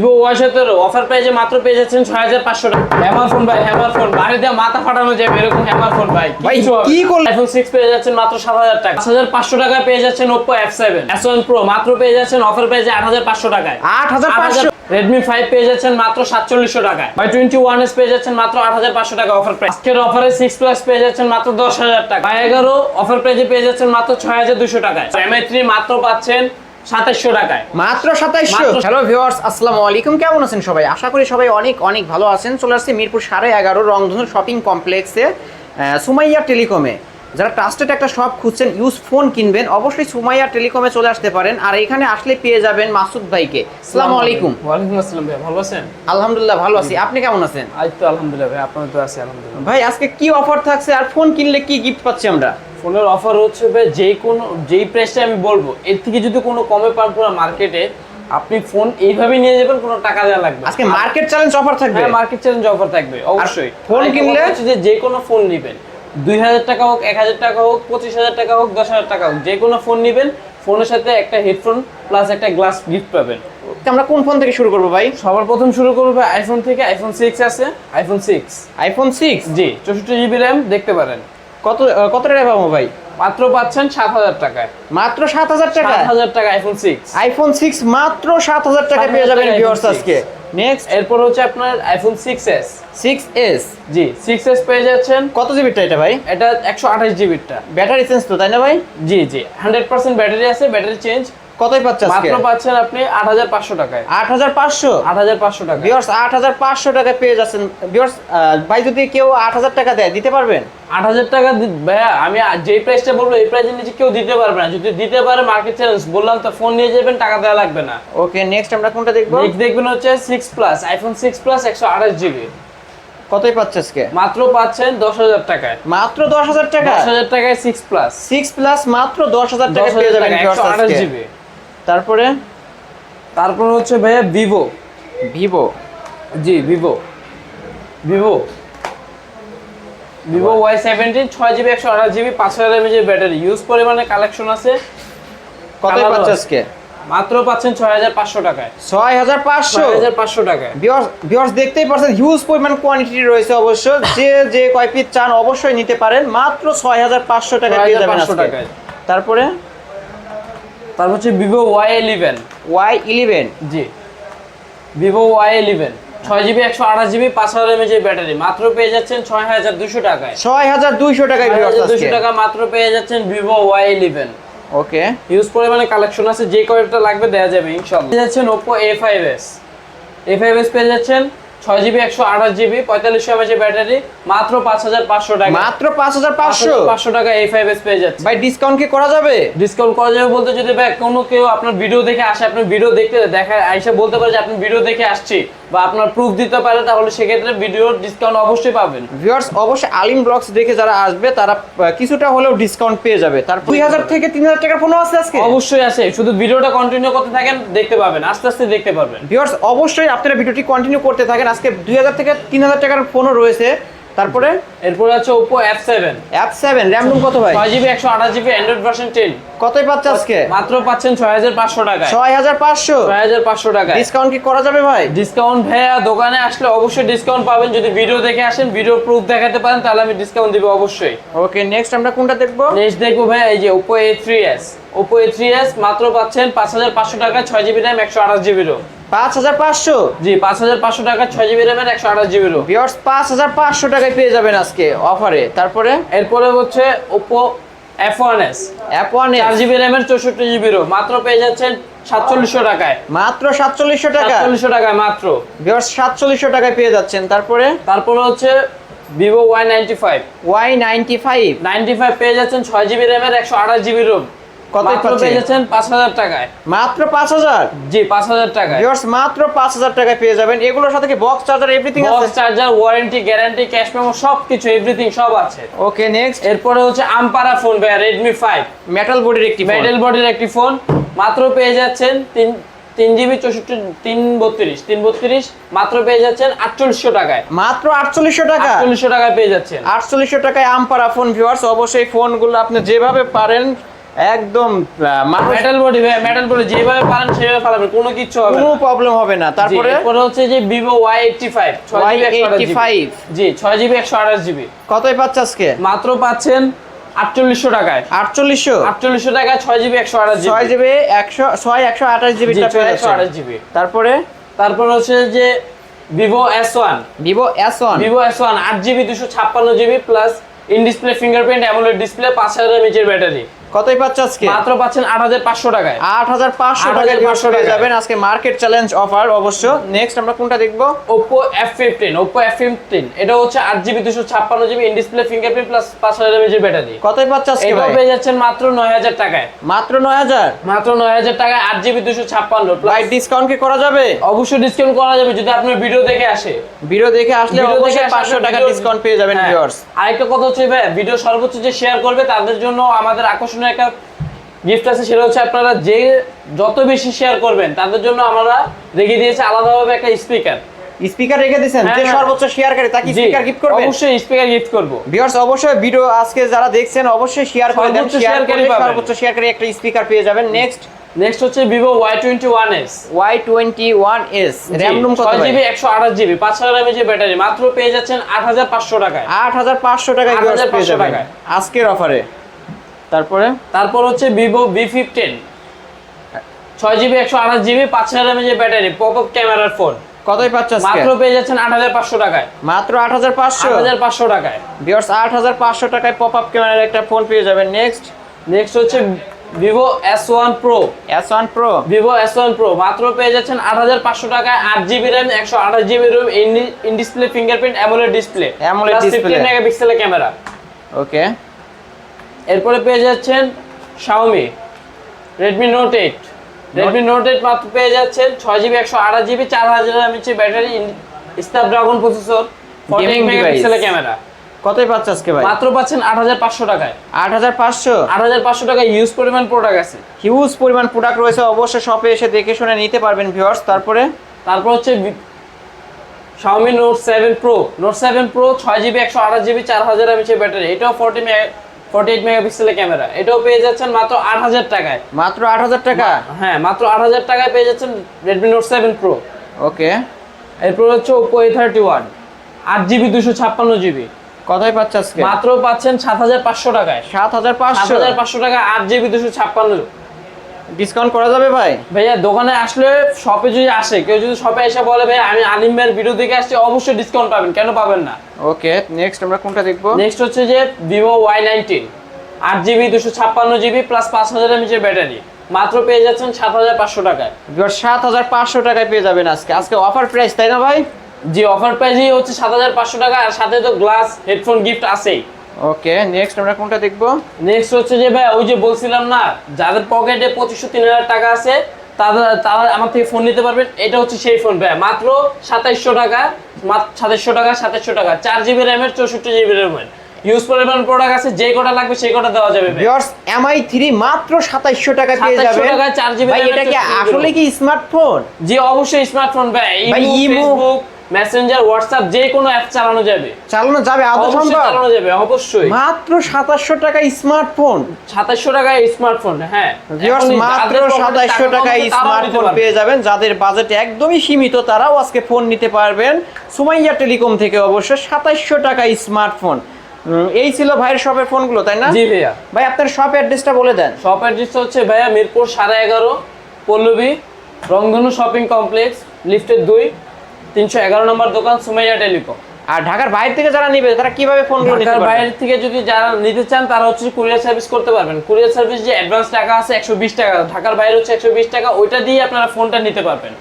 Vivo Y সতেরো offer প্রাইজে মাত্র পেয়ে যাচ্ছেন ছয় হাজার পাঁচশো টাকা। হ্যামার ফোন ভাই হ্যামার ফোন বাড়ি দিয়ে মাথা ফাটানো যাবে এরকম হ্যামার ফোন ভাই। ভাই, কি করলেন? আইফোন সিক্স পেয়ে যাচ্ছেন মাত্র সাত হাজার টাকা। পাঁচ হাজার পাঁচশো টাকায় পেয়ে যাচ্ছেন Oppo F seven S one pro মাত্র পেয়ে যাচ্ছেন অফার প্রাইজে আট হাজার পাঁচশো টাকায়। আট হাজার পাঁচশো রেডমি ফাইভ পেয়ে যাচ্ছেন মাত্র সাতচল্লিশশো টাকায়। ওয়াই টোয়েন্টি ওয়ান এস পেয়ে যাচ্ছেন মাত্র আট হাজার পাঁচশো টাকা অফার প্রাইস আজকের অফারে সিক্স প্লাস পেয়ে যাচ্ছেন মাত্র দশ হাজার টাকা। ওয়াই এগারো অফার প্রাইজে পেয়ে যাচ্ছেন মাত্র ছয় হাজার দুশো টাকায়। এমআই থ্রি মাত্র পাচ্ছেন সাতাশশো টাকায়। মাত্র সাতাইশশো মাত্র- হ্যালো ভিউয়ার্স আসসালামু আলাইকুম। কেমন আছেন সবাই? আশা করি সবাই অনেক অনেক ভালো আছেন। চলে আসছে মিরপুর সাড়ে এগারো রংধনু শপিং কমপ্লেক্সে সুমাইয়া টেলিকমে। যারা ট্রাস্টেড একটা শপ খুঁজছেন ইউজ ফোন কিনবেন অবশ্যই সুমাইয়া টেলিকমে চলে আসতে পারেন। আর এখানে আসলে পেয়ে যাবেন মাসুদ ভাইকে। আসসালামু আলাইকুম। ওয়ালাইকুম আসসালাম ভাই ভালো আছেন? আলহামদুলিল্লাহ ভালো আছি। আপনি কেমন আছেন? আজ তো আলহামদুলিল্লাহ ভাই আপনার তো আছে আলহামদুলিল্লাহ। ভাই আজকে কি অফার থাকছে? আর ফোন কিনলে কি গিফট পাচ্ছি আমরা? ফোনের অফার হচ্ছে ভাই যেই কোনো যেই প্রাইসটা আমি বলব এর থেকে যদি কোনো কমে পান পুরো মার্কেটে আপনি ফোন এইভাবে নিয়ে যাবেন কোনো টাকা দেওয়া লাগবে আজকে মার্কেট চ্যালেঞ্জ অফার থাকবে? হ্যাঁ মার্কেট চ্যালেঞ্জ অফার থাকবে অবশ্যই। ফোন কিনলে? হচ্ছে যে যে কোনো ফোন নেবেন। দুই হাজার টাকা হোক এক হাজার টাকা হোক পঁচিশ হাজার টাকা হোক দশ হাজার টাকা হোক যে কোনো ফোন নেবেন ফোনের সাথে একটা হেডফোন প্লাস একটা গ্লাস গিফট পাবেন। আমরা কোন ফোন থেকে শুরু করব ভাই? সবার প্রথম শুরু করব ভাই আইফোন থেকে আইফোন সিক্স আছে আইফোন সিক্স আইফোন সিক্স জি চৌষট্টি জিবি র্যাম দেখতে পারেন। কত কত টাকা পাবো ভাই? মাত্র পাচ্ছেন সাত হাজার টাকায়। মাত্র সাত হাজার টাকা? সাত হাজার টাকা আইফোন সিক্স আইফোন সিক্স মাত্র সাত হাজার টাকা পেয়ে যাবেন টাকায় ভিউয়ার্স আজকে। নেক্সট এরপর হচ্ছে আপনার iPhone six S six S জি সিক্স এস পেয়ে যাচ্ছেন। কত জিবিটা এটা ভাই? এটা একশো আঠাশ জিবিরটা ব্যাটারি চেঞ্জ তো তাই না ভাই? জি জি। হান্ড্রেড পার্সেন্ট ব্যাটারি আছে ব্যাটারি চেঞ্জ কতই পাচ্ছে আজকে? মাত্র পাচ্ছেন আপনি আট হাজার পাঁচশো টাকায়। আট হাজার পাঁচশো? আট হাজার পাঁচশো টাকা ভিউয়ার্স আট হাজার পাঁচশো টাকা পেয়ে যাচ্ছেন। ভিউয়ার্স ভাই যদি কেউ আট হাজার টাকা দেয় দিতে পারবেন? আট হাজার টাকা দি- ভাইয়া আমি যেই প্রাইসটা বলব এই প্রাইসের নিচে কেউ দিতে পারবে না। যদি দিতে পারে মার্কেট চ্যালেঞ্জ বললাম তো ফোন নিয়ে যাবেন টাকা দেওয়া লাগবে না। ওকে নেক্সট আমরা কোনটা দেখব? নেক্সট দেখবেন হচ্ছে six plus iPhone six plus একশো আঠাশ জিবি কতই পাচ্ছে আজকে? মাত্র পাচ্ছেন দশ হাজার টাকায়। মাত্র দশ হাজার টাকা দশ হাজার টাকায় সিক্স প্লাস সিক্স প্লাস মাত্র দশ হাজার টাকা পেয়ে যাবেন আঠাশ। জিবি তারপরে তারপর হচ্ছে ভাইয়া ভিভো। ভিভো? জি Vivo. Vivo. Vivo Y seventeen ছয় জিবি একশো আঠাশ জিবি পাঁচ হাজার এমএজের ব্যাটারি। ইউজ পরিমাণে কালেকশন আছে। আছে। আজকে? মাত্র পাচ্ছেন ছয় হাজার পাঁচশো টাকায়। ছয় হাজার পাঁচশো? হাজার পাঁচশো টাকায়। ভিউয়ার্স দেখতেই পারছেন হিউজ পরিমাণ কোয়ান্টিটি রয়েছে অবশ্য। যে যে কয় পিস চান অবশ্যই নিতে পারেন। মাত্র ছয় হাজার পাঁচশো টাকা পেয়ে যাবেন টাকায়। তারপরে তারপর হচ্ছে Vivo Y eleven Y eleven জি। ভিভো ওয়াই ইলেভেন ছয় জিবি একশো আঠাশ জিবি পাঁচ হাজার এমএজের ব্যাটারি। মাত্র পেয়ে যাচ্ছেন ছয় হাজার দুশো টাকায়। ছয় হাজার দুইশো টাকায় দুশো টাকা মাত্র পেয়ে যাচ্ছেন Vivo Y eleven okay. Huge পরিমাণে কালেকশন আছে যে কয়টা লাগবে দেওয়া যাবে ইনশাল্লাহ পেয়ে যাচ্ছেন Oppo A five S A five S পেয়ে যাচ্ছেন ছয় জিবি একশো আঠাশ জিবি পঁয়তাল্লিশশো এমএচের ব্যাটারি মাত্র পাঁচ হাজার পাঁচশো টাকা। মাত্র পাঁচ হাজার পাঁচশো? পাঁচশো টাকা এ ফাইভ এস পেয়ে যাচ্ছে। ভাই ডিসকাউন্ট কি করা যাবে? ডিসকাউন্ট করা যাবে বলতে যদি ভাই কোনো কেউ আপনার ভিডিও দেখে আসে আপনার ভিডিও দেখতে দেখা আইসা বলতে পারে যে আপনি ভিডিও দেখে আসছি। বা আপনার প্রুফ দিতে পারে তাহলে সেক্ষেত্রে ভিডিওর ডিসকাউন্ট অবশ্যই পাবেন। ভিউয়ার্স অবশ্যই আলিম ব্লগস দেখে যারা আসবে তারা কিছুটা হলেও ডিসকাউন্ট পেয়ে যাবে। তার দুই হাজার থেকে তিন হাজার টাকার ফোনও আছে আজকে? অবশ্যই আছে। শুধু ভিডিওটা কন্টিনিউ করতে থাকেন দেখতে পাবেন। আস্তে আস্তে দেখতে পারবেন। ভিউয়ার্স অবশ্যই আপনারা ভিডিওটি কন্টিনিউ করতে থাকেন। আজকে দুই হাজার থেকে তিন হাজার টাকার ফোনও রয়েছে। তারপরে? এরপরে আছে Oppo F seven F seven RAM ROM কত ভাই? ছয় জিবি একশো আঠাশ জিবি অ্যান্ড্রয়েড ভার্সন টেন কতই পাচ্ছে আজকে? মাত্র পাচ্ছেন ছয় হাজার পাঁচশো টাকা ছয় হাজার পাঁচশো? ছয় হাজার পাঁচশো টাকা ডিসকাউন্ট কি করা যাবে ভাই? ডিসকাউন্ট ভাইয়া দোকানে আসলে অবশ্যই ডিসকাউন্ট পাবেন। যদি ভিডিও দেখে আসেন ভিডিও প্রুফ দেখাতে পারেন তাহলে আমি ডিসকাউন্ট দিব অবশ্যই। ওকে নেক্সট আমরা কোনটা দেখব? নেক্সট দেখব ভাই এই যে Oppo A three S Oppo A three S মাত্র পাচ্ছেন পাঁচ হাজার পাঁচশো টাকা ছয় জিবি র্যাম একশো আঠাশ জিবি রোম 5500 জি 5500 টাকা জিবি জিবি টাকায় পেয়ে যাবেন আজকে অফারে। তারপরে? এরপরে হচ্ছে Oppo F1s F1s 4 GB RAM এর 64 জিবি মাত্র পেয়ে যাচ্ছেন 4700 টাকায়। মাত্র 4700 টাকা? টাকায় মাত্র। টাকায় পেয়ে যাচ্ছেন। তারপরে? তারপরে হচ্ছে পেয়ে যাচ্ছেন জিবি র‍্যাম এর 128 জিবি রোম। হাজার টাকায়। মাত্র পাঁচ হাজার? জি পাঁচ হাজার টাকায়। ভিউয়ার্স মাত্র পাঁচ হাজার টাকায় পেয়ে যাবেন। এগুলোর সাথে কি box charger everything box charger warranty guarantee cash memo সব এভরিথিং সব আছে। ওকে নেক্সট এরপরে হচ্ছে আমপারা ফোন মেটাল বডির একটি। বডির একটি ফোন মাত্র পেয়ে যাচ্ছেন তিন তিন জিবি চৌষট্টি তিন বত্রিশ। তিন বত্রিশ মাত্র পেয়ে যাচ্ছেন আটচল্লিশশো টাকায়। মাত্র আটচল্লিশশো টাকা? আটচল্লিশশো টাকায় পেয়ে যাচ্ছেন। আটচল্লিশশো টাকায় আমপারা ফোন ভিউয়ার্স অবশ্যই ফোনগুলো আপনি যেভাবে পারেন একদম মেটাল বডি মেটাল বডি যেভাবে পারেন সেভাবে ফালাবেন কোনো কিচ্ছু হবে কোনো প্রবলেম হবে না। তারপরে? এরপরে হচ্ছে যে ভিভো ওয়াই এইটটি ফাইভ ছয় জিবি একশো আঠাশ Y85 জি ছয় জিবি একশো আঠাশ জিবি। কতই পাচ্ছে আজকে? মাত্র পাচ্ছেন আটচল্লিশশো টাকায়। আটচল্লিশশো? আটচল্লিশশো টাকায় ছয় জিবি একশো আঠাশ ছয় জিবি একশো ছয় একশো আঠাশ জিবি একশো আঠাশ জিবি। তারপরে? তারপর হচ্ছে যে Vivo S one Vivo S one Vivo S one আট জিবি দুশো ছাপ্পান্ন GB plus in display fingerprint AMOLED display পাঁচ হাজার এমএচের ব্যাটারি কতই পাচ্ছে আজকে? মাত্র পাচ্ছেন আট হাজার পাঁচশো টাকায়। আট হাজার পাঁচশো 8,500 টাকা যাবেন আজকে মার্কেট চ্যালেঞ্জ অফার অবশ্য। নেক্সট আমরা কোনটা দেখব? এটা হচ্ছে আট জিবি দুশো ছাপ্পান্ন GB in display fingerprint plus battery কতই পাচ্ছে আজকে ভাই? পেয়ে যাচ্ছেন মাত্র নয় হাজার টাকায়। মাত্র নয় হাজার? মাত্র নয় হাজার টাকায় আট জিবি দুশো ছাপ্পান্ন ভাই ডিসকাউন্ট কি করা যাবে? অবশ্যই ডিসকাউন্ট করা যাবে যদি আপনার ভিডিও দেখে আসে। ভিডিও দেখে আসলে অবশ্যই আসলে পাঁচশো টাকা ভিডিও- ডিসকাউন্ট পেয়ে যাবেন হ্যাঁ। ভিউয়ার্স আরেকটা কথা হচ্ছে ভাই ভিডিও সর্বোচ্চ যে শেয়ার করবে তাদের জন্য আমাদের আকর্ষণীয় একটা গিফট আছে সেটা হচ্ছে আপনারা যে যত বেশি শেয়ার করবেন তাদের জন্য আমরা রেখে দিয়েছি আলাদাভাবে একটা স্পিকার স্পিকার রেখে দিয়েছেন হ্যাঁ, যে হ্যাঁ। সর্বোচ্চ শেয়ারকারী তাকে স্পিকার গিফট করবেন? অবশ্যই স্পিকার গিফট করব। ভিউয়ার্স অবশ্যই ভিডিও আজকে যারা দেখছেন অবশ্যই শেয়ার করে দেন শেয়ার শেয়ারকারী পাবেন। সর্বোচ্চ শেয়ারকারী একটা স্পিকার পেয়ে যাবেন। নেক্সট নেক্সট হচ্ছে Vivo Y twenty one S Y twenty one S RAM ROM কত জিবি একশো আঠাশ জিবি পাঁচ হাজার ব্যাটারি মাত্র পেয়ে যাচ্ছেন আট হাজার পাঁচশো টাকায়। আট হাজার পাঁচশো টাকায় ভিউয়ার্স 8,500 পেয়ে যাবেন। টাকায়। আজকের অফারে তারপরে? তারপর হচ্ছে ভিভো ভি ফিফটিন ছয় জিবি একশো আঠাশ জিবি পাঁচ হাজার এমএচ ব্যাটারি পপ আপ ক্যামেরার ফোন কতই পাচ্ছে মাত্র পেয়ে যাচ্ছেন আট হাজার পাঁচশো টাকায়। মাত্র আট হাজার পাঁচশো? হাজার পাঁচশো টাকায়। ভিউয়ার্স আট হাজার পাঁচশো টাকায় পপ আপ ক্যামেরার একটা ফোন পেয়ে যাবেন। নেক্সট নেক্সট হচ্ছে Vivo S one pro S one pro Vivo S one pro মাত্র পেয়ে যাচ্ছেন আট হাজার পাঁচশো টাকায়। আট জিবি র্যাম একশো আঠাশ GB ROM in display fingerprint AMOLED display display। Fifteen মেগাপিক্সেলের ক্যামেরা ওকে এরপরে পেয়ে যাচ্ছেন Xiaomi Redmi note eight Redmi note eight মাত্র পেয়ে যাচ্ছেন ছয় জিবি একশো আঠাশ জিবি চার হাজার mAh battery Snapdragon processor forty Gaming মেগাপিক্সেলের ক্যামেরা। কতই পাচ্ছে আজকে ভাই? মাত্র পাচ্ছেন আট হাজার পাঁচশো টাকায়। আট হাজার পাঁচশো? আট হাজার পাঁচশো টাকায় হিউজ পরিমাণ প্রোডাক্ট আছে। হিউজ পরিমাণ প্রোডাক্ট রয়েছে অবশ্যই শপে এসে দেখে শুনে নিতে পারবেন ভিউয়ার্স তারপরে? তারপর হচ্ছে Xiaomi note seven pro note seven pro ছয় জিবি একশো আঠাশ জিবি চার হাজার এমএচ ব্যাটারি। এটাও ফোর্টি ফোর্টি এইট মেগাপিক্সেলের ক্যামেরা এটাও পেয়ে যাচ্ছেন মাত্র আট হাজার টাকায়। মাত্র আট হাজার টাকা? হ্যাঁ মাত্র আট হাজার টাকায় পেয়ে যাচ্ছেন Redmi note seven pro okay. এরপর হচ্ছে জিবি দুশো ছাপ্পান্ন জিবি কতই পাচ্ছে আজকে? মাত্র পাচ্ছেন সাত হাজার পাঁচশো টাকায়। সাত হাজার সাত পাঁচশো হাজার পাঁচশো টাকা আট জিবি দুশো ছাপ্পান্ন। ডিসকাউন্ট করা যাবে ভাই? ভাইয়া দোকানে আসলে শপে যদি আসে কেউ যদি শপে এসে বলে ভাই আমি আলিম ভাইয়ের ভিডিও দেখে আসছি অবশ্যই ডিসকাউন্ট পাবেন। কেন পাবেন না? ওকে নেক্সট আমরা কোনটা দেখব? নেক্সট হচ্ছে যে ভিভো ওয়াই নাইনটিন আট জিবি দুশো ছাপ্পান্ন জিবি প্লাস পাঁচ হাজার এমএচের ব্যাটারি মাত্র পেয়ে যাচ্ছেন সাত হাজার পাঁচশো টাকায়। সাত হাজার পাঁচশো টাকায় পেয়ে যাবেন আজকে। আজকে অফার প্রাইস তাই না ভাই? জি অফার প্রাইসই হচ্ছে সাত হাজার পাঁচশো টাকা আর সাথে তো গ্লাস হেডফোন গিফট আছেই। ওকে নেক্সট আমরা কোনটা দেখব? নেক্সট হচ্ছে যে ভাই ওই যে বলছিলাম না যাদের পকেটে পঁচিশশো তিন হাজার টাকা আছে তারা তারা আমার থেকে ফোন নিতে পারবেন। এটা হচ্ছে সেই ফোন ভাই মাত্র সাতাইশশো টাকা মাত্র সাতাইশশো টাকা সাতাইশশো টাকা। চার জিবি র্যামের চৌষট্টি জিবি র্যামের ইউজ পরিমাণ প্রোডাক্ট আছে যে কটা লাগবে সেই কটা দেওয়া যাবে। ভিউয়ার্স এমআই থ্রি মাত্র সাতাইশশো টাকা পেয়ে 2700 যাবেন। টাকায় 4 GB ভাই এটা কি আসলে কি স্মার্টফোন জি অবশ্যই স্মার্টফোন ভাই। ইমো- ফেসবুক মেসেঞ্জার হোয়াটসঅ্যাপ যে কোনো অ্যাপ চালানো যাবে। চালানো যাবে আদৌ সম্ভব? চালানো যাবে অবশ্যই। মাত্র সাতাশশো টাকা স্মার্টফোন সাতাশশো টাকায় স্মার্টফোন হ্যাঁ। মাত্র যাদের pocket এ সাতাশশো টাকা কম টাকায় আছে তারাও স্মার্টফোন পেয়ে যাবেন যাদের বাজেট একদমই সীমিত তারাও আজকে ফোন নিতে পারবেন। সুমাইয়া টেলিকম থেকে অবশ্য সাতাশশো টাকা স্মার্টফোন এই ছিল ভাইয়ের শপের ফোনগুলো তাই না? জি ভাইয়া। ভাই আপনার শপ অ্যাড্রেসটা বলে দেন। শপ অ্যাড্রেস হচ্ছে ভাইয়া মিরপুর সাড়ে এগারো পল্লবী রংধনু শপিং কমপ্লেক্স লিফটের দুই। তিনশো এগারো নম্বর দোকান সুমাইয়া টেলিকম আর ঢাকার বাইরে থেকে যারা নিবে তারা কীভাবে ফোনগুলো নিতে ঢাকার বাইরে থেকে যদি যারা নিতে চান তারা হচ্ছে কুরিয়ার সার্ভিস করতে পারবেন। কুরিয়ার সার্ভিস যে অ্যাডভান্স টাকা আছে একশো বিশ টাকা ঢাকার বাইরে হচ্ছে একশো বিশ টাকা ওইটা দিয়ে আপনারা ফোনটা নিতে পারবেন।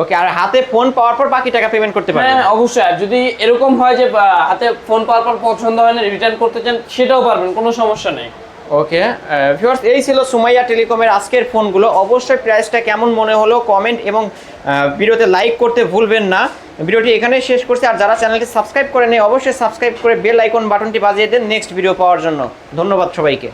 ওকে আর হাতে ফোন পাওয়ার পর বাকি টাকা পেমেন্ট করতে পারবেন? হ্যাঁ অবশ্যই। আর যদি এরকম হয় যে হাতে ফোন পাওয়ার পর পছন্দ হয় না রিটার্ন করতে চান সেটাও পারবেন কোনো সমস্যা নেই। ওকে ভিউয়ার্স এই ছিল সুমাইয়া টেলিকমের আজকের ফোনগুলো। অবশ্যই প্রাইসটা কেমন মনে হলো কমেন্ট এবং ভিডিওতে লাইক করতে ভুলবেন না। ভিডিওটি এখানে শেষ করছি। আর যারা চ্যানেলটি সাবস্ক্রাইব করে নেই অবশ্যই সাবস্ক্রাইব করে বেল আইকন বাটনটি বাজিয়ে দেন নেক্সট ভিডিও পাওয়ার জন্য। ধন্যবাদ সবাইকে।